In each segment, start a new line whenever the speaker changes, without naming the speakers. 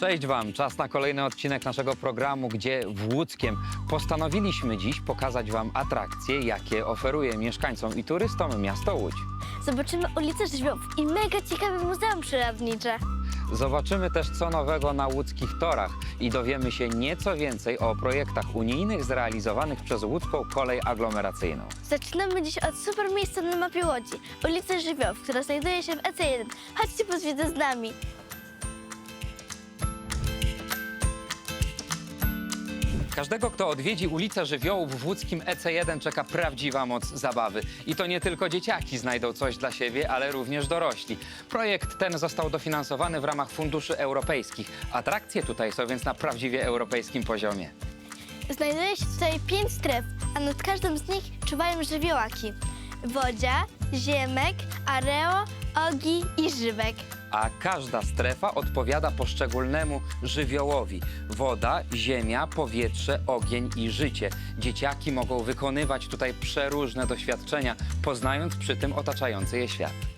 Cześć Wam, czas na kolejny odcinek naszego programu, gdzie w Łódzkiem postanowiliśmy dziś pokazać Wam atrakcje, jakie oferuje mieszkańcom i turystom miasto Łódź.
Zobaczymy ulicę Żywiołów i mega ciekawe muzeum przyrodnicze.
Zobaczymy też co nowego na łódzkich torach i dowiemy się nieco więcej o projektach unijnych zrealizowanych przez łódzką kolej aglomeracyjną.
Zaczynamy dziś od super miejsca na mapie Łodzi, ulicy Żywiołów, która znajduje się w EC1. Chodźcie pozwiedzać z nami.
Każdego, kto odwiedzi ulicę Żywiołów w łódzkim EC1 czeka prawdziwa moc zabawy. I to nie tylko dzieciaki znajdą coś dla siebie, ale również dorośli. Projekt ten został dofinansowany w ramach funduszy europejskich. Atrakcje tutaj są więc na prawdziwie europejskim poziomie.
Znajduje się tutaj pięć stref, a nad każdą z nich czuwają żywiołaki. Wodzia, ziemek, areo, ogi i żywek.
A każda strefa odpowiada poszczególnemu żywiołowi. Woda, ziemia, powietrze, ogień i życie. Dzieciaki mogą wykonywać tutaj przeróżne doświadczenia, poznając przy tym otaczający je świat.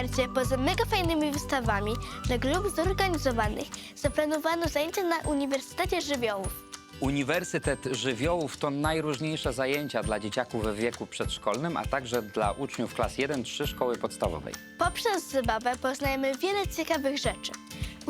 W ofercie, poza mega fajnymi wystawami dla grup zorganizowanych, zaplanowano zajęcia na Uniwersytecie Żywiołów.
Uniwersytet Żywiołów to najróżniejsze zajęcia dla dzieciaków w wieku przedszkolnym, a także dla uczniów klas 1-3 szkoły podstawowej.
Poprzez zabawę poznajemy wiele ciekawych rzeczy.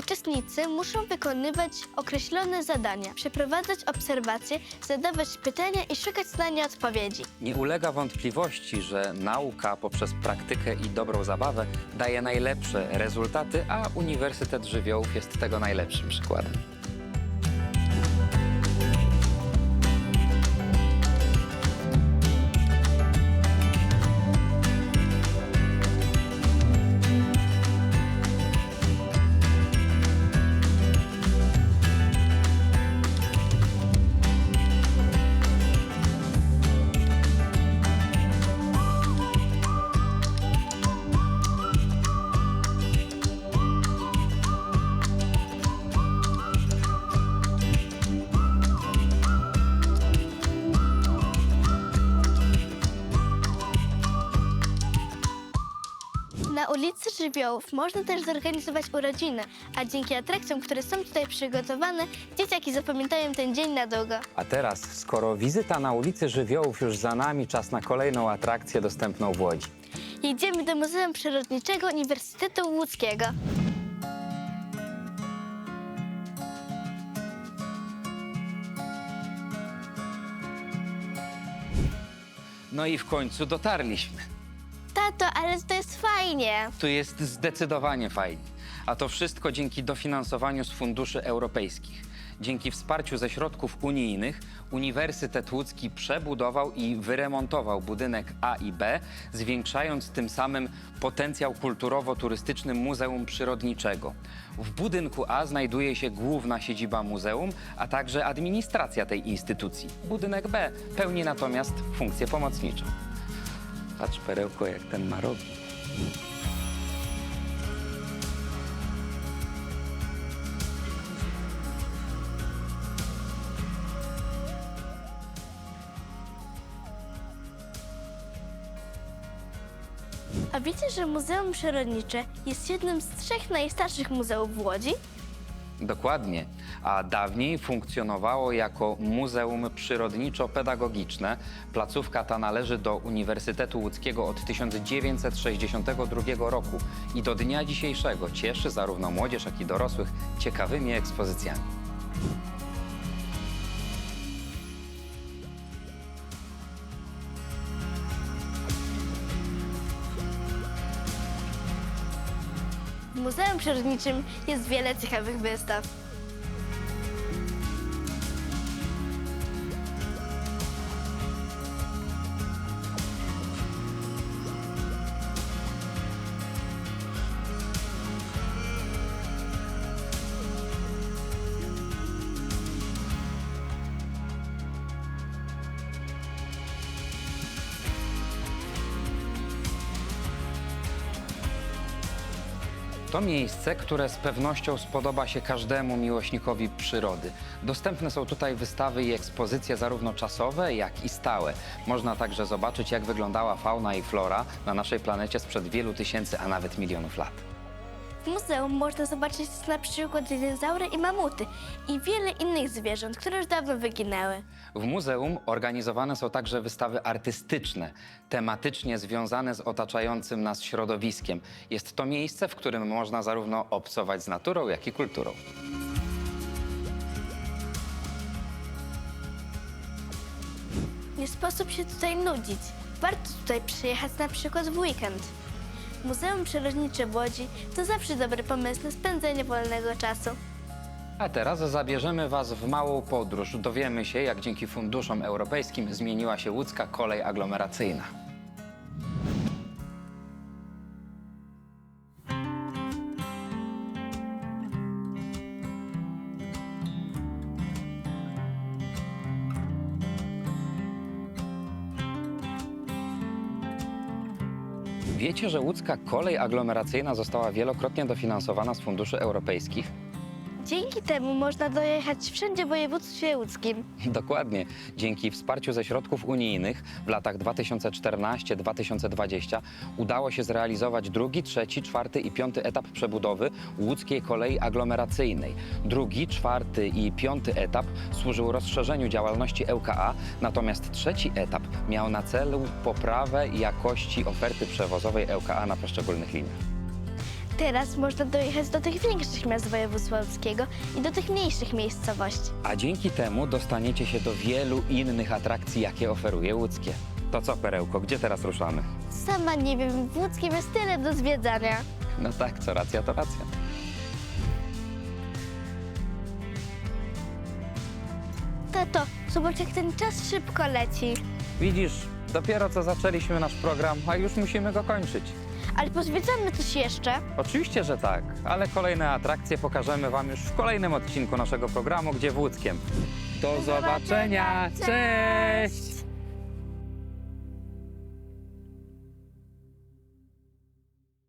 Uczestnicy muszą wykonywać określone zadania, przeprowadzać obserwacje, zadawać pytania i szukać na nie odpowiedzi.
Nie ulega wątpliwości, że nauka poprzez praktykę i dobrą zabawę daje najlepsze rezultaty, a Uniwersytet Żywiołów jest tego najlepszym przykładem.
Na ulicy Żywiołów można też zorganizować urodziny, a dzięki atrakcjom, które są tutaj przygotowane, dzieciaki zapamiętają ten dzień na długo.
A teraz, skoro wizyta na ulicy Żywiołów już za nami, czas na kolejną atrakcję dostępną w Łodzi.
Jedziemy do Muzeum Przyrodniczego Uniwersytetu Łódzkiego.
No i w końcu dotarliśmy.
Tato, ale to jest fajnie.
Tu jest zdecydowanie fajnie. A to wszystko dzięki dofinansowaniu z funduszy europejskich. Dzięki wsparciu ze środków unijnych Uniwersytet Łódzki przebudował i wyremontował budynek A i B, zwiększając tym samym potencjał kulturowo-turystyczny Muzeum Przyrodniczego. W budynku A znajduje się główna siedziba muzeum, a także administracja tej instytucji. Budynek B pełni natomiast funkcję pomocniczą. Patrz, perełko, jak ten ma rogi.
A wiecie, że Muzeum Przyrodnicze jest jednym z trzech najstarszych muzeów w Łodzi?
Dokładnie. A dawniej funkcjonowało jako Muzeum Przyrodniczo-Pedagogiczne. Placówka ta należy do Uniwersytetu Łódzkiego od 1962 roku i do dnia dzisiejszego cieszy zarówno młodzież, jak i dorosłych ciekawymi ekspozycjami.
W Muzeum Przyrodniczym jest wiele ciekawych wystaw.
To miejsce, które z pewnością spodoba się każdemu miłośnikowi przyrody. Dostępne są tutaj wystawy i ekspozycje zarówno czasowe, jak i stałe. Można także zobaczyć, jak wyglądała fauna i flora na naszej planecie sprzed wielu tysięcy, a nawet milionów lat.
W muzeum można zobaczyć na przykład dinozaury i mamuty i wiele innych zwierząt, które już dawno wyginęły.
W muzeum organizowane są także wystawy artystyczne, tematycznie związane z otaczającym nas środowiskiem. Jest to miejsce, w którym można zarówno obcować z naturą, jak i kulturą.
Nie sposób się tutaj nudzić. Warto tutaj przyjechać na przykład w weekend. Muzeum Przyrodnicze w Łodzi to zawsze dobry pomysł na spędzenie wolnego czasu.
A teraz zabierzemy Was w małą podróż. Dowiemy się, jak dzięki funduszom europejskim zmieniła się łódzka kolej aglomeracyjna. Wiecie, że łódzka kolej aglomeracyjna została wielokrotnie dofinansowana z funduszy europejskich?
Dzięki temu można dojechać wszędzie w województwie łódzkim.
Dokładnie. Dzięki wsparciu ze środków unijnych w latach 2014-2020 udało się zrealizować drugi, trzeci, czwarty i piąty etap przebudowy łódzkiej kolei aglomeracyjnej. Drugi, czwarty i piąty etap służył rozszerzeniu działalności ŁKA, natomiast trzeci etap miał na celu poprawę jakości oferty przewozowej ŁKA na poszczególnych liniach.
Teraz można dojechać do tych większych miast województwa łódzkiego i do tych mniejszych miejscowości.
A dzięki temu dostaniecie się do wielu innych atrakcji, jakie oferuje łódzkie. To co, Perełko, gdzie teraz ruszamy?
Sama nie wiem, w łódzkim jest tyle do zwiedzania.
No tak, co racja, to racja.
Tato, zobacz jak ten czas szybko leci.
Widzisz, dopiero co zaczęliśmy nasz program, a już musimy go kończyć.
Ale pozwiedzamy coś jeszcze.
Oczywiście, że tak, ale kolejne atrakcje pokażemy Wam już w kolejnym odcinku naszego programu, gdzie w Łódzkiem. Do
zobaczenia.
zobaczenia! Cześć!